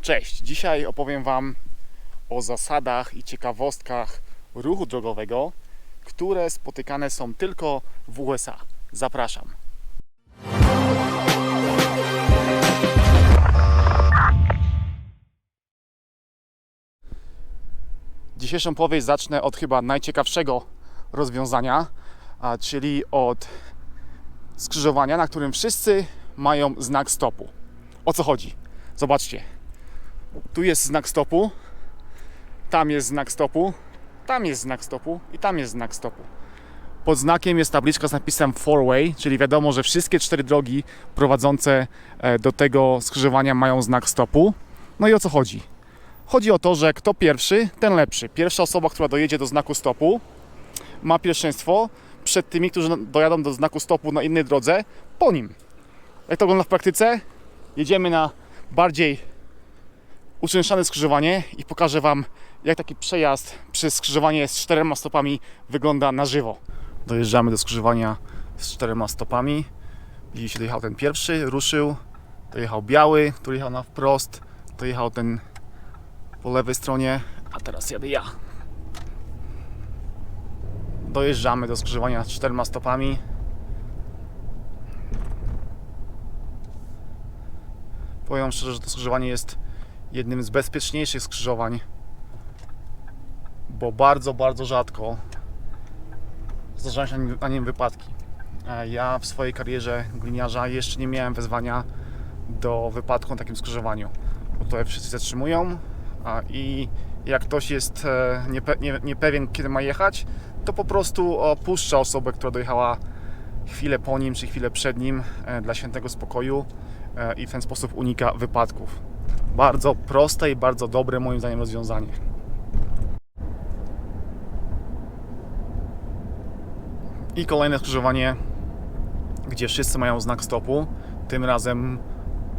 Cześć! Dzisiaj opowiem Wam o zasadach i ciekawostkach ruchu drogowego, które spotykane są tylko w USA. Zapraszam. Dzisiejszą powieść zacznę od chyba najciekawszego rozwiązania, czyli od skrzyżowania, na którym wszyscy mają znak stopu. O co chodzi? Zobaczcie. Tu jest znak stopu, tam jest znak stopu, tam jest znak stopu i tam jest znak stopu. Pod znakiem jest tabliczka z napisem four way, czyli wiadomo, że wszystkie cztery drogi prowadzące e, do tego skrzyżowania mają znak stopu. No i o co chodzi? Chodzi o to, że kto pierwszy, ten lepszy. Pierwsza osoba, która dojedzie do znaku stopu, ma pierwszeństwo przed tymi, którzy dojadą do znaku stopu na innej drodze, po nim. Jak to wygląda w praktyce? Jedziemy na bardziej uczęszczane skrzyżowanie i pokażę Wam, jak taki przejazd przez skrzyżowanie z czterema stopami wygląda na żywo. Dojeżdżamy do skrzyżowania z czterema stopami. Widzicie, dojechał ten pierwszy, ruszył. Dojechał biały, który jechał na wprost. Dojechał ten po lewej stronie, a teraz jadę ja. Dojeżdżamy do skrzyżowania z czterema stopami. Powiem szczerze, że to skrzyżowanie jest jednym z bezpieczniejszych skrzyżowań, bo bardzo, bardzo rzadko zdarzają się na nim- wypadki. E, Ja w swojej karierze gliniarza jeszcze nie miałem wezwania do wypadku na takim skrzyżowaniu. Bo tutaj wszyscy zatrzymują i jak ktoś jest e, niepe, nie, niepewien, kiedy ma jechać, to po prostu opuszcza osobę, która dojechała chwilę po nim czy chwilę przed nim e, dla świętego spokoju i w ten sposób unika wypadków. Bardzo proste i bardzo dobre moim zdaniem rozwiązanie. I kolejne skrzyżowanie, gdzie wszyscy mają znak stopu. Tym razem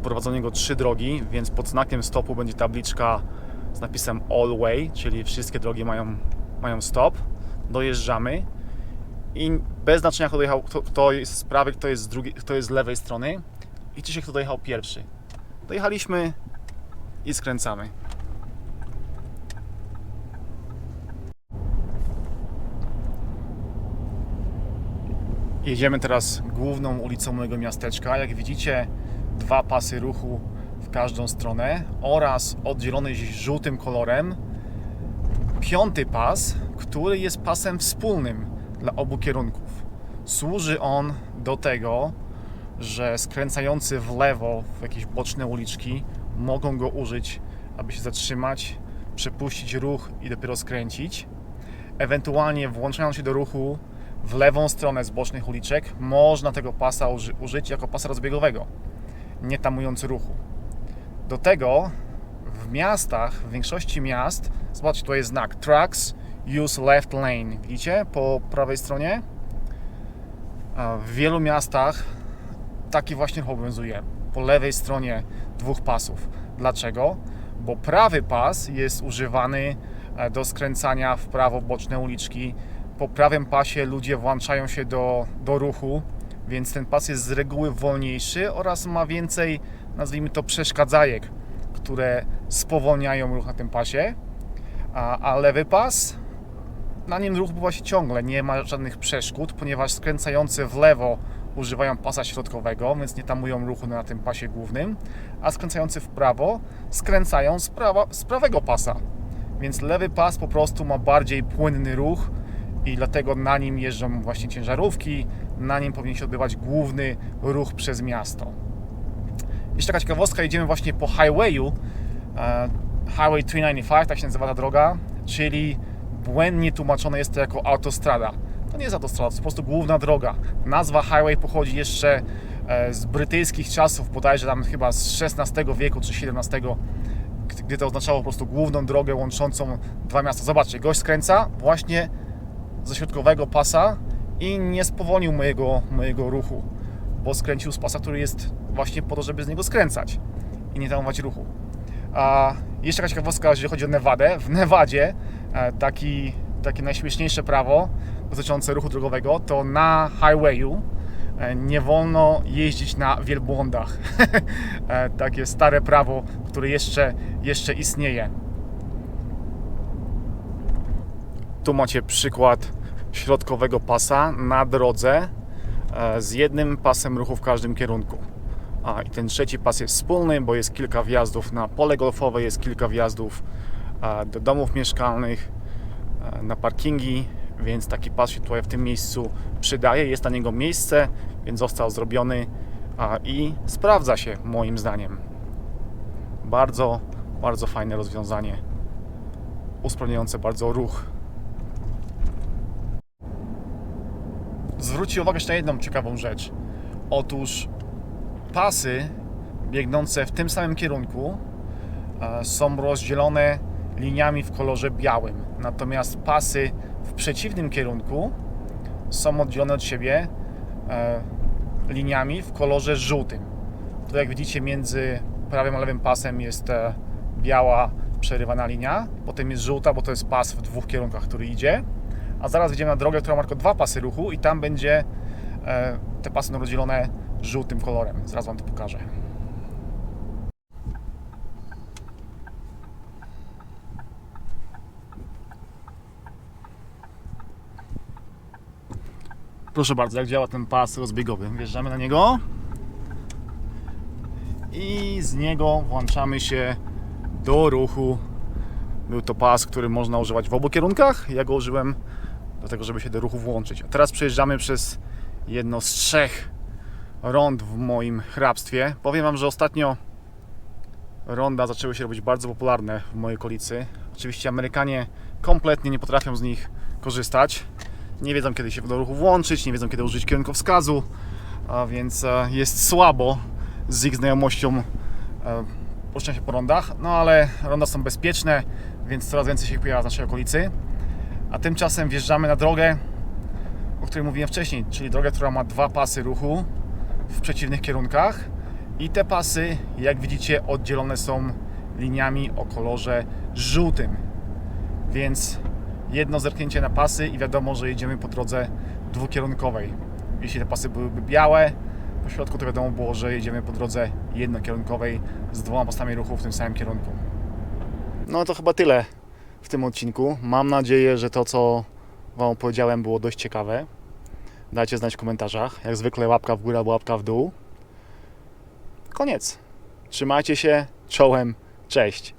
prowadzą niego trzy drogi, więc pod znakiem stopu będzie tabliczka z napisem All Way, czyli wszystkie drogi mają, mają stop. Dojeżdżamy i bez znaczenia kto, dojechał, kto, kto jest z prawej, kto jest z, drugiej, kto jest z lewej strony, liczy się kto dojechał pierwszy. Dojechaliśmy i skręcamy. Jedziemy teraz główną ulicą mojego miasteczka. Jak widzicie, dwa pasy ruchu w każdą stronę oraz oddzielony żółtym kolorem piąty pas, który jest pasem wspólnym dla obu kierunków. Służy on do tego, że skręcający w lewo w jakieś boczne uliczki mogą go użyć, aby się zatrzymać, przepuścić ruch i dopiero skręcić. Ewentualnie włączając się do ruchu w lewą stronę z bocznych uliczek, można tego pasa uży- użyć jako pasa rozbiegowego, nie tamujący ruchu. Do tego w miastach, w większości miast, zobaczcie, tu jest znak Trucks use left lane. Widzicie po prawej stronie? W wielu miastach taki właśnie ruch obowiązuje. Po lewej stronie dwóch pasów. Dlaczego? Bo prawy pas jest używany e, do skręcania w prawo boczne uliczki. Po prawym pasie ludzie włączają się do, do ruchu, więc ten pas jest z reguły wolniejszy oraz ma więcej, nazwijmy to, przeszkadzajek, które spowolniają ruch na tym pasie. A, a lewy pas na nim ruch bywa się ciągle, nie ma żadnych przeszkód, ponieważ skręcający w lewo używają pasa środkowego, więc nie tamują ruchu na tym pasie głównym, a skręcający w prawo skręcają z, prawa, z prawego pasa. Więc lewy pas po prostu ma bardziej płynny ruch i dlatego na nim jeżdżą właśnie ciężarówki, na nim powinien się odbywać główny ruch przez miasto. Jeszcze taka ciekawostka, jedziemy właśnie po highwayu, e, Highway 395, tak się nazywa ta droga, czyli błędnie tłumaczone jest to jako autostrada. To nie jest autostrada, to jest po prostu główna droga. Nazwa highway pochodzi jeszcze e, z brytyjskich czasów, bodajże tam chyba z XVI wieku czy XVII, gdy- to oznaczało po prostu główną drogę łączącą dwa miasta. Zobaczcie, gość skręca właśnie ze środkowego pasa i nie spowolnił mojego, mojego ruchu, bo skręcił z pasa, który jest właśnie po to, żeby z niego skręcać i nie tamować ruchu. A jeszcze taka ciekawostka, jeżeli chodzi o Nevadę. W Nevadzie e, taki, takie najśmieszniejsze prawo dotyczące ruchu drogowego to na highwayu e, nie wolno jeździć na wielbłądach. E, Takie stare prawo, które jeszcze, jeszcze istnieje. Tu macie przykład środkowego pasa na drodze e, z jednym pasem ruchu w każdym kierunku. A i ten trzeci pas jest wspólny, bo jest kilka wjazdów na pole golfowe, jest kilka wjazdów do domów mieszkalnych, na parkingi, więc taki pas się tutaj w tym miejscu przydaje. Jest na niego miejsce, więc został zrobiony i sprawdza się moim zdaniem. Bardzo, bardzo fajne rozwiązanie, usprawniające bardzo ruch. Zwróćcie uwagę jeszcze na jedną ciekawą rzecz. Otóż pasy biegnące w tym samym kierunku są rozdzielone liniami w kolorze białym. Natomiast pasy w przeciwnym kierunku są oddzielone od siebie e, liniami w kolorze żółtym. Tu jak widzicie między prawym a lewym pasem jest e, biała przerywana linia, potem jest żółta, bo to jest pas w dwóch kierunkach, który idzie. A zaraz idziemy na drogę, która ma tylko dwa pasy ruchu i tam będzie e, te pasy rozdzielone żółtym kolorem. Zaraz Wam to pokażę. Proszę bardzo, jak działa ten pas rozbiegowy. Wjeżdżamy na niego i z niego włączamy się do ruchu. Był to pas, który można używać w obu kierunkach. Ja go użyłem do tego, żeby się do ruchu włączyć. A teraz przejeżdżamy przez jedno z trzech rond w moim hrabstwie. Powiem Wam, że ostatnio ronda zaczęły się robić bardzo popularne w mojej okolicy. Oczywiście Amerykanie kompletnie nie potrafią z nich korzystać. Nie wiedzą, kiedy się do ruchu włączyć, nie wiedzą, kiedy użyć kierunkowskazu, a więc e, jest słabo z ich znajomością e, poruszania się po rondach. No ale ronda są bezpieczne, więc coraz więcej się ich pojawia w naszej okolicy. A tymczasem wjeżdżamy na drogę, o której mówiłem wcześniej, czyli drogę, która ma dwa pasy ruchu w przeciwnych kierunkach i te pasy, jak widzicie, oddzielone są liniami o kolorze żółtym. Więc jedno zerknięcie na pasy i wiadomo, że jedziemy po drodze dwukierunkowej. Jeśli te pasy byłyby białe, po środku to wiadomo było, że jedziemy po drodze jednokierunkowej z dwoma pasami ruchu w tym samym kierunku. No to chyba tyle w tym odcinku. Mam nadzieję, że to, co Wam opowiedziałem, było dość ciekawe. Dajcie znać w komentarzach. Jak zwykle łapka w górę albo łapka w dół. Koniec. Trzymajcie się. Czołem. Cześć.